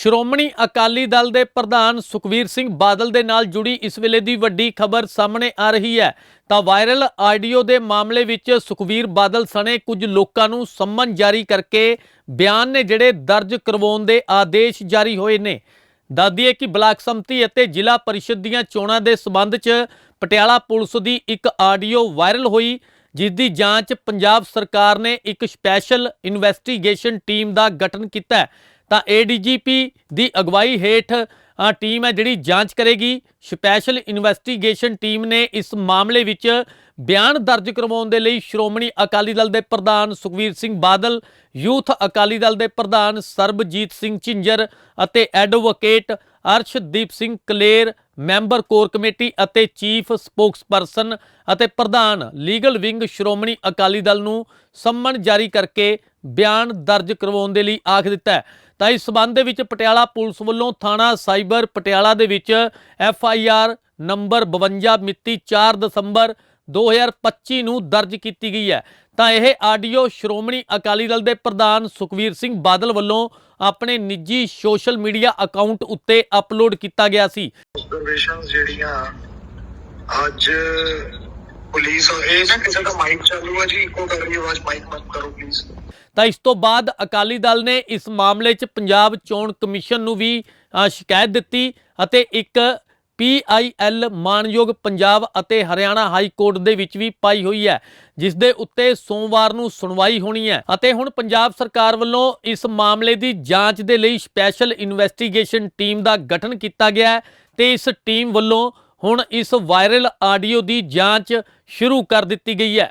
ਸ਼੍ਰੋਮਣੀ ਅਕਾਲੀ ਦਲ ਦੇ ਪ੍ਰਧਾਨ ਸੁਖਵੀਰ ਸਿੰਘ ਬਾਦਲ ਦੇ ਨਾਲ ਜੁੜੀ ਇਸ ਵੇਲੇ ਦੀ ਵੱਡੀ ਖਬਰ ਸਾਹਮਣੇ ਆ ਰਹੀ ਹੈ। ਤਾਂ ਵਾਇਰਲ ਆਡੀਓ ਦੇ ਮਾਮਲੇ ਵਿੱਚ ਸੁਖਵੀਰ ਬਾਦਲ ਸਣੇ ਕੁਝ ਲੋਕਾਂ ਨੂੰ ਸੰਮਨ ਜਾਰੀ ਕਰਕੇ ਬਿਆਨ ਨੇ ਜਿਹੜੇ ਦਰਜ ਕਰਵਾਉਣ ਦੇ ਆਦੇਸ਼ ਜਾਰੀ ਹੋਏ ਨੇ। ਦੱਸਦੀਏ ਕਿ ਬਲਾਕ ਸੰਮਤੀ ਅਤੇ ਜ਼ਿਲ੍ਹਾ ਪਰਿਸ਼ਦ ਦੀਆਂ ਚੋਣਾਂ ਦੇ ਸਬੰਧ 'ਚ ਪਟਿਆਲਾ ਪੁਲਿਸ ਦੀ ਇੱਕ ਆਡੀਓ ਵਾਇਰਲ ਹੋਈ, ਜਿਸ ਦੀ ਜਾਂਚ ਪੰਜਾਬ ਸਰਕਾਰ ਨੇ ਇੱਕ ਸਪੈਸ਼ਲ ਇਨਵੈਸਟੀਗੇਸ਼ਨ ਟੀਮ ਦਾ ਗਠਨ ਕੀਤਾ ਹੈ। ਤਾਂ ਏਡੀਜੀਪੀ ਦੀ ਅਗਵਾਈ ਹੇਠ ਟੀਮ ਹੈ ਜਿਹੜੀ ਜਾਂਚ ਕਰੇਗੀ। ਸਪੈਸ਼ਲ ਇਨਵੈਸਟੀਗੇਸ਼ਨ ਟੀਮ ਨੇ ਇਸ ਮਾਮਲੇ ਵਿੱਚ ਬਿਆਨ ਦਰਜ ਕਰਵਾਉਣ ਦੇ ਲਈ ਸ਼੍ਰੋਮਣੀ ਅਕਾਲੀ ਦਲ ਦੇ ਪ੍ਰਧਾਨ ਸੁਖਵੀਰ ਸਿੰਘ ਬਾਦਲ, ਯੂਥ ਅਕਾਲੀ ਦਲ ਦੇ ਪ੍ਰਧਾਨ ਸਰਬਜੀਤ ਸਿੰਘ ਝਿੰਜਰ ਅਤੇ advocate Arshdeep Singh Kler, member core committee ਅਤੇ ਚੀਫ ਸਪੋਕਸਪਰਸਨ ਅਤੇ ਪ੍ਰਧਾਨ ਲੀਗਲ ਵਿੰਗ ਸ਼੍ਰੋਮਣੀ ਅਕਾਲੀ ਦਲ ਨੂੰ ਸੰਮਨ ਜਾਰੀ ਕਰਕੇ ਬਿਆਨ ਦਰਜ ਕਰਵਾਉਣ ਦੇ ਲਈ ਆਖ ਦਿੱਤਾ ਹੈ। ਤਾਂ ਇਸ ਸਬੰਧ ਦੇ ਵਿੱਚ ਪਟਿਆਲਾ ਪੁਲਿਸ ਵੱਲੋਂ ਥਾਣਾ ਸਾਈਬਰ ਪਟਿਆਲਾ ਦੇ ਵਿੱਚ ਐਫ ਆਈ ਆਰ ਨੰਬਰ 52 ਮਿਤੀ 4 ਦਸੰਬਰ 2025 ਨੂੰ ਦਰਜ ਕੀਤੀ ਗਈ ਹੈ। ਤਾਂ ਇਹ ਆਡੀਓ ਸ਼੍ਰੋਮਣੀ ਅਕਾਲੀ ਦਲ ਦੇ ਪ੍ਰਧਾਨ ਸੁਖਵੀਰ ਸਿੰਘ ਬਾਦਲ ਵੱਲੋਂ ਆਪਣੇ ਨਿੱਜੀ ਸੋਸ਼ਲ ਮੀਡੀਆ ਅਕਾਊਂਟ ਉੱਤੇ ਅਪਲੋਡ ਕੀਤਾ ਗਿਆ ਸੀ। ਜਿਹੜੀਆਂ ਅੱਜ ਪੁਲਿਸ ਇਹ ਨਾ ਕਿਸੇ ਦਾ ਮਾਈਕ ਚਾਲੂ ਹੈ ਜੀ ਇੱਕੋ ਕਰ ਰਹੀ ਆਵਾਜ਼ ਮਾਈਕ ਬੰਦ ਕਰੋ ਪਲੀਜ਼ ਤਾਂ ਇਸ ਤੋਂ ਬਾਅਦ ਅਕਾਲੀ ਦਲ ਨੇ ਇਸ ਮਾਮਲੇ 'ਚ ਪੰਜਾਬ ਚੋਣ ਕਮਿਸ਼ਨ ਨੂੰ ਵੀ ਸ਼ਿਕਾਇਤ ਦਿੱਤੀ ਅਤੇ ਇੱਕ ਪੀਆਈਐਲ ਮਾਨਯੋਗ ਪੰਜਾਬ ਅਤੇ ਹਰਿਆਣਾ ਹਾਈ ਕੋਰਟ ਦੇ ਵਿੱਚ ਵੀ ਪਾਈ ਹੋਈ ਹੈ, ਜਿਸ ਦੇ ਉੱਤੇ ਸੋਮਵਾਰ ਨੂੰ ਸੁਣਵਾਈ ਹੋਣੀ ਹੈ। ਅਤੇ ਹੁਣ ਪੰਜਾਬ ਸਰਕਾਰ ਵੱਲੋਂ ਇਸ ਮਾਮਲੇ ਦੀ ਜਾਂਚ ਦੇ ਲਈ ਸਪੈਸ਼ਲ ਇਨਵੈਸਟੀਗੇਸ਼ਨ ਟੀਮ ਦਾ ਗਠਨ ਕੀਤਾ ਗਿਆ ਹੈ ਤੇ ਇਸ ਟੀਮ ਵੱਲੋਂ ਹੁਣ ਇਸ ਵਾਇਰਲ ਆਡੀਓ ਦੀ ਜਾਂਚ ਸ਼ੁਰੂ ਕਰ ਦਿੱਤੀ ਗਈ ਹੈ।